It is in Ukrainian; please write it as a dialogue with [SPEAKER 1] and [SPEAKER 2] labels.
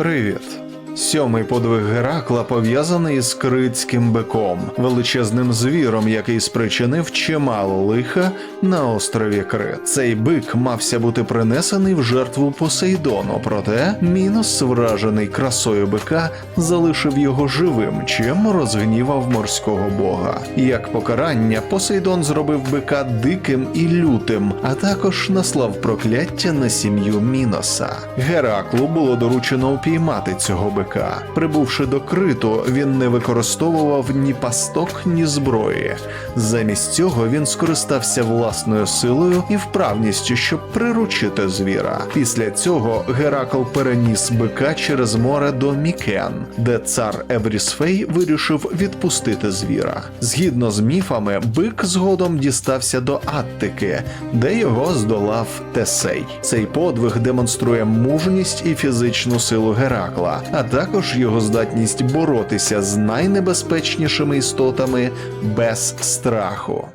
[SPEAKER 1] Привіт. Сьомий подвиг Геракла пов'язаний із критським биком, величезним звіром, який спричинив чимало лиха на острові Крит. Цей бик мався бути принесений в жертву Посейдону, проте Мінос, вражений красою бика, залишив його живим, чим розгнівав морського бога. Як покарання, Посейдон зробив бика диким і лютим, а також наслав прокляття на сім'ю Міноса. Гераклу було доручено упіймати цього бика. Прибувши до криту, він не використовував ні пасток, ні зброї. Замість цього він скористався власною силою і вправністю, щоб приручити звіра. Після цього Геракл переніс бика через море до Мікен, де цар Еврісфей вирішив відпустити звіра. Згідно з міфами, бик згодом дістався до Аттики, де його здолав Тесей. Цей подвиг демонструє мужність і фізичну силу Геракла, а також його здатність боротися з найнебезпечнішими істотами без страху.